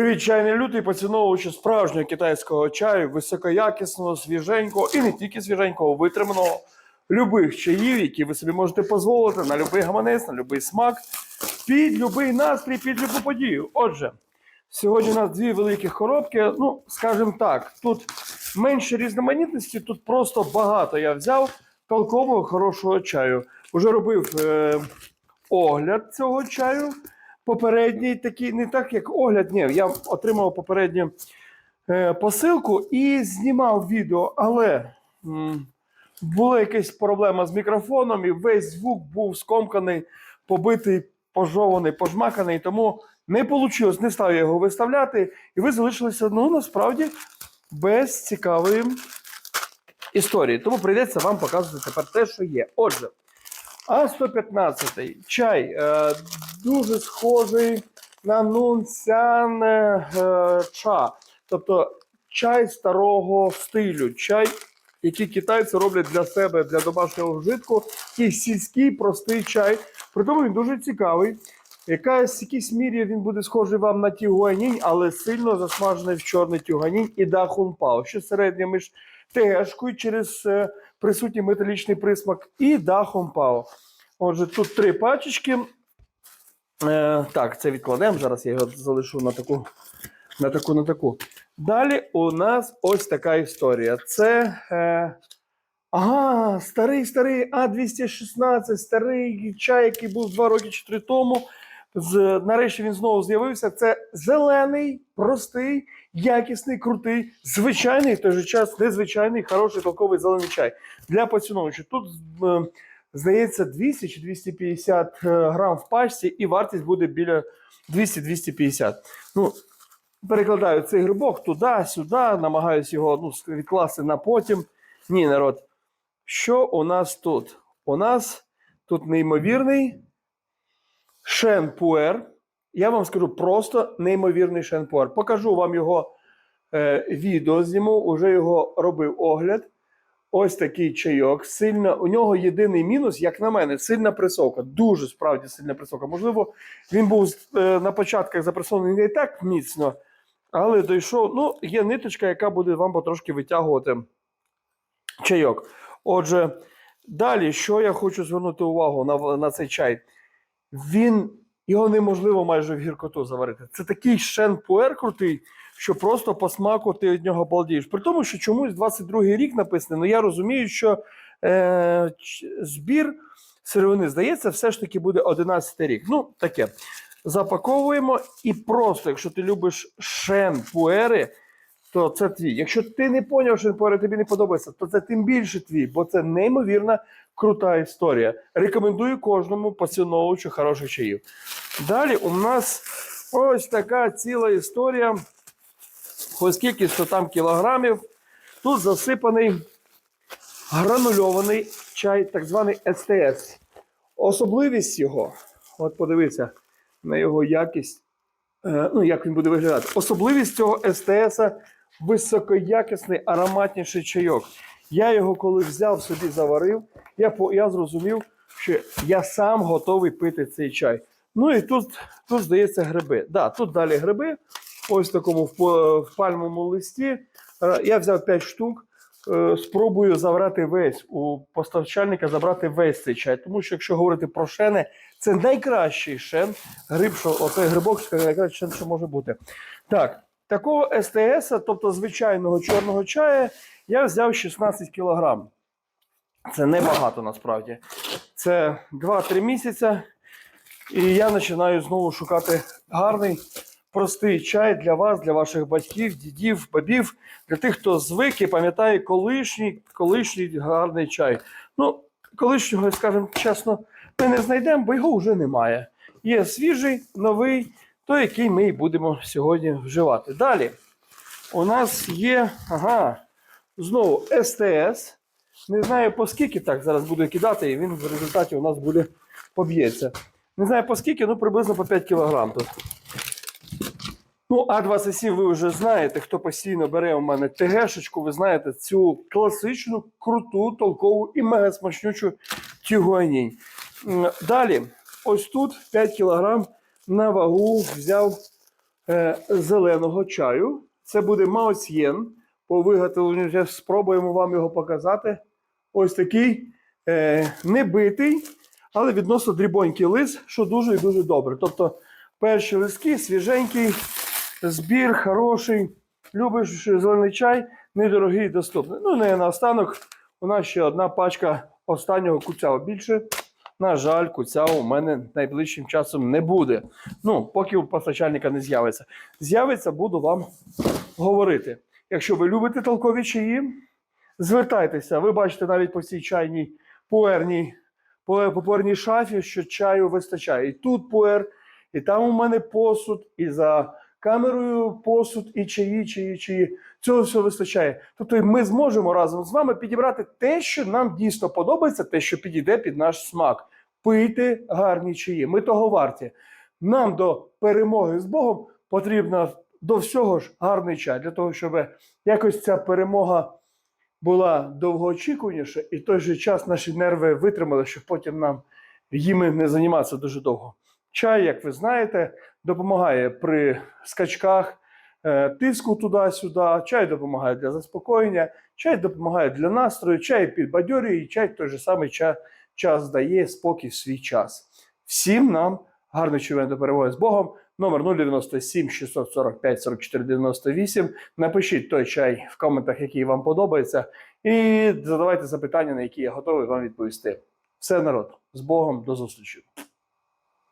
Привіт, чайний лютий, поціновувачі справжнього китайського чаю, високоякісного, свіженького і не тільки свіженького, витриманого любих чаїв, які ви собі можете дозволити на будь-який гаманець, на будь-який смак, під будь-який настрій, під любу подію. Отже, сьогодні у нас дві великі коробки. Ну, скажімо так, тут менше різноманітності, тут просто багато я взяв толкового хорошого чаю. Уже робив е, огляд цього чаю. Попередній такий, не так як огляд, ні, я отримав попередню е, посилку і знімав відео, але була якась проблема з мікрофоном, і весь звук був скомканий, побитий, пожований, пожмаканий, тому не вийшло, не став його виставляти, і ви залишилися ну, насправді без цікавої історії. Тому прийдеться вам показувати тепер те, що є. Отже, А115 чай е, дуже схожий на нунцян е, ча. Тобто чай старого стилю, чай, який китайці роблять для себе, для домашнього вжитку. Такий сільський, простий чай. При тому він дуже цікавий. Якась якійсь мірі він буде схожий вам на тігуанінь, але сильно засмажений в чорний тігуанінь і дахунпао. Що середньо між тегешкою через е, присутній металічний присмак і дахом пао. Отже, тут три пачечки. Е, так, це відкладемо. Зараз я його залишу на таку, на таку, на таку. Далі у нас ось така історія. Це. Е, ага, старий старий А216, старий чай, який був два роки чи три тому. З, нарешті він знову з'явився. Це зелений, простий, якісний, крутий, звичайний, в той же час незвичайний, хороший толковий зелений чай для поціновувачів. Тут, е, здається, 200 чи 250 е, грам в пачці, і вартість буде біля 200-250. Ну, перекладаю цей грибок туди, сюди, намагаюся його ну, відкласти на потім. Ні, народ. Що у нас тут? У нас тут неймовірний шенпуер. Я вам скажу просто неймовірний шенпуер. Покажу вам його е, відео зніму, уже його робив огляд. Ось такий чайок. Сильно, у нього єдиний мінус, як на мене, сильна присовка. Дуже справді сильна присовка. Можливо, він був е, на початках запресований не так міцно, але дійшов. Ну, є ниточка, яка буде вам потрошки витягувати чайок. Отже, далі, що я хочу звернути увагу на, на цей чай. Він його неможливо майже в гіркоту заварити. Це такий шенпуер крутий, що просто по смаку ти від нього балдієш. При тому, що чомусь 22-й рік написаний, ну я розумію, що е, збір сировини, здається, все ж таки буде 11-й рік. Ну, таке. Запаковуємо і просто, якщо ти любиш шенпуери, то це твій. Якщо ти не поняв шенпуери, тобі не подобається, то це тим більше твій, бо це неймовірна крута історія. Рекомендую кожному поціновувачу хороших чаїв. Далі у нас ось така ціла історія. Оскільки 100 там кілограмів. Тут засипаний гранульований чай, так званий СТС. Особливість його, от подивіться на його якість, е, ну як він буде виглядати. Особливість цього СТС високоякісний ароматніший чайок. Я його коли взяв собі заварив, я, я зрозумів, що я сам готовий пити цей чай. Ну і тут, тут здається, гриби. Да, тут далі гриби. Ось в такому в, пальмовому листі. Е, Я взяв 5 штук. Е, Спробую забрати весь у постачальника забрати весь цей чай. Тому що якщо говорити про шени, це найкращий шен. Гриб, що оцей грибок, найкращий шен, що може бути. Так, такого СТС, тобто звичайного чорного чаю, я взяв 16 кілограм. Це небагато насправді. Це 2-3 місяці. І я починаю знову шукати гарний, простий чай для вас, для ваших батьків, дідів, бабів, для тих, хто звик і пам'ятає колишній, колишній гарний чай. Ну, колишнього, скажімо чесно, ми не знайдемо, бо його вже немає. Є свіжий, новий, той, який ми і будемо сьогодні вживати. Далі у нас є, ага, знову СТС. Не знаю по скільки так зараз буду кидати, і він в результаті у нас буде поб'ється. Не знаю по скільки, ну приблизно по 5 кг тут. Ну, А27 ви вже знаєте, хто постійно бере у мене ТГшечку, ви знаєте цю класичну, круту, толкову і мега смачнючу тюгуанінь. М, Далі, ось тут 5 кг на вагу взяв е, зеленого чаю. Це буде маоцьєн. По виготовленню спробуємо вам його показати. Ось такий е, небитий, але відносно дрібонький лист, що дуже і дуже добре. Тобто перші листки, свіженький, збір хороший. Любиш зелений чай, недорогий і доступний. Ну, не наостанок, у нас ще одна пачка останнього куцява. Більше, на жаль, куцява у мене найближчим часом не буде. Ну, поки у постачальника не з'явиться. З'явиться, буду вам говорити. Якщо ви любите толкові чаї, звертайтеся. Ви бачите навіть по цій чайній пуерній, по шафі, що чаю вистачає. І тут пуер, і там у мене посуд, і за камерою посуд, і чаї, чаї, чаї. Цього все вистачає. Тобто ми зможемо разом з вами підібрати те, що нам дійсно подобається, те, що підійде під наш смак. Пийте гарні чаї. Ми того варті. Нам до перемоги з Богом потрібно до всього ж гарний чай, для того, щоб якось ця перемога була довгоочікуваніша, і в той же час наші нерви витримали, щоб потім нам їми не займатися дуже довго. Чай, як ви знаєте, допомагає при скачках е, тиску туди-сюди, чай допомагає для заспокоєння, чай допомагає для настрою, чай підбадьорює, і чай той же самий час, час дає спокій в свій час. Всім нам гарний чувен до перемоги з Богом. Номер 097 645 44 98. Напишіть той чай в коментах, який вам подобається, і задавайте запитання, на які я готовий вам відповісти. Все народ з Богом, до зустрічі.